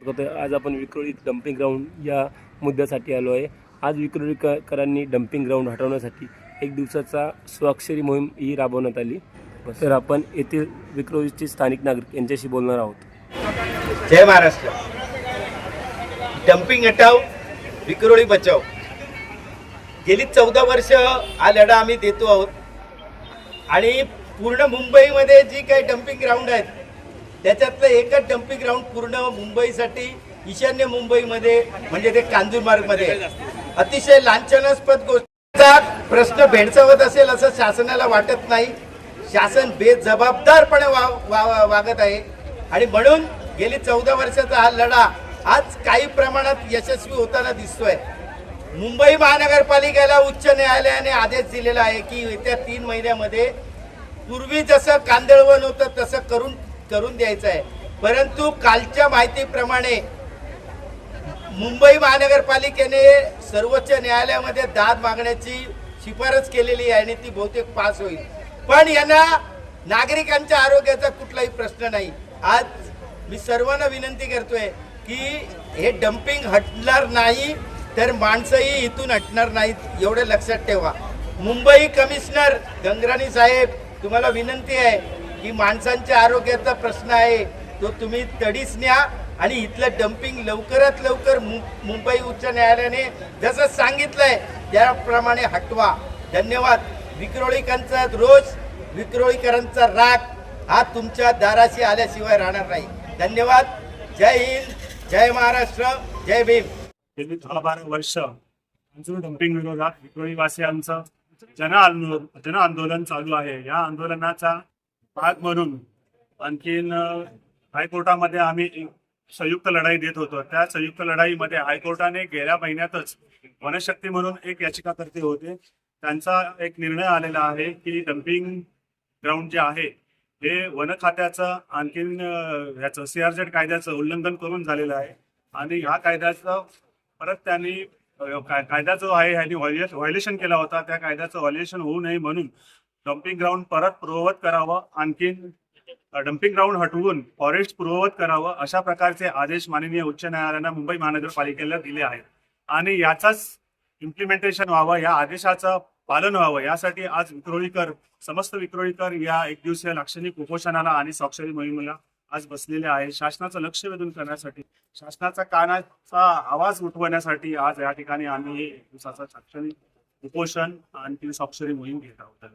करतोय. आज आपण विक्रोळी डम्पिंग ग्राउंड या मुद्द्यासाठी आलो आहे. आज विक्रोळीकरांनी डम्पिंग ग्राउंड हटवण्यासाठी एक दिवसाचा स्वाक्षरी मोहीम ही राबवण्यात आली. तर आपण येथील विक्रोळीचे स्थानिक नागरिक यांच्याशी बोलणार आहोत. जय महाराष्ट्र. डम्पिंग हटाव विक्रोळी बचाव. गेली चौदा वर्ष हा लढा आम्ही देतो आहोत. आणि पूर्ण मुंबईमध्ये जी काही डम्पिंग ग्राउंड आहेत त्याच्यातलं एकच डम्पिंग ग्राउंड पूर्ण मुंबईसाठी ईशान्य मुंबईमध्ये म्हणजे ते कांजूरमार्गमध्ये अतिशय लांछनास्पद गोष्टीचा प्रश्न भेडसावत असेल असं शासनाला वाटत नाही. शासन बेजबाबदारपणे वा, वा, वागत आहे. आणि म्हणून गेली चौदा वर्षाचा हा लढा आज काही प्रमाणात यशस्वी होताना दिसतोय. मुंबई महानगरपालिकेला उच्च न्यायालयाने आदेश दिलेला आहे की येत्या तीन महिन्यामध्ये पूर्वी जसं कांदळवन होतं तसं करून करून द्यायचं आहे. परंतु कालच्या माहितीप्रमाणे मुंबई महानगरपालिकेने सर्वोच्च न्यायालयामध्ये दाद मागण्याची शिफारस केलेली आहे आणि ती बहुतेक पास होईल. पण यांना नागरिकांच्या आरोग्याचा कुठलाही प्रश्न नाही. आज मी सर्वांना विनंती करतोय की हे डम्पिंग हटणार नाही तर माणसंही इथून हटणार नाहीत एवढं लक्षात ठेवा. मुंबई कमिशनर गंगराणी साहेब तुम्हाला विनंती आहे की माणसांच्या आरोग्याचा प्रश्न आहे. तो तुम्ही तडीच न्या आणि इथलं डम्पिंग लवकरात लवकर मुंबई उच्च न्यायालयाने जसं सांगितलंय त्याप्रमाणे हटवा. धन्यवाद. विक्रोळीकरांचा रोज विक्रोळीकरांचा राग हा तुमच्या दाराशी आल्याशिवाय राहणार नाही. धन्यवाद. जय हिंद जय महाराष्ट्र जय भीम. गेली दहा बारा वर्ष डम्पिंग विरोधात विक्रोळीवासियांचं जन आंदोलन जन आंदोलन चालू आहे. या आंदोलनाचा भाग म्हणून आणखीन हायकोर्टामध्ये आम्ही संयुक्त लढाई देत होतो. त्या संयुक्त लढाईमध्ये हायकोर्टाने गेल्या महिन्यातच वनशक्ती म्हणून एक याचिकाकर्ते होते. त्यांचा एक निर्णय आलेला आहे की डम्पिंग ग्राउंड जे आहे हे वन खात्याचं आणखीन ह्याचं सीआरझेड कायद्याचं उल्लंघन करून झालेलं आहे. आणि ह्या कायद्याचं परत त्यांनी काय- कायदा जो आहे ह्यांनी व्हायलेशन केला होता. त्या कायद्याचं व्हायलेशन होऊ नये म्हणून डम्पिंग ग्राउंड परत पूर्ववत करावं आणखीन डम्पिंग ग्राउंड हटवून फॉरेस्ट पूर्ववत करावं अशा प्रकारचे आदेश माननीय उच्च न्यायालयानं मुंबई महानगरपालिकेला दिले आहेत. आणि याचाच इम्प्लिमेंटेशन व्हावं या आदेशाचं पालन व्हावं यासाठी आज विक्रोळीकर समस्त विक्रोळीकर या एक दिवसीय लाक्षणिक उपोषणाला आणि स्वाक्षरी मोहिमेला आज बसलेले आहे शासनाचं लक्ष वेधून करण्यासाठी शासनाचा कानाचा आवाज उठवण्यासाठी आज या ठिकाणी आम्ही एक दिवसाचा शैक्षणिक उपोषण आणखी स्वाक्षरी मोहीम घेत आहोत.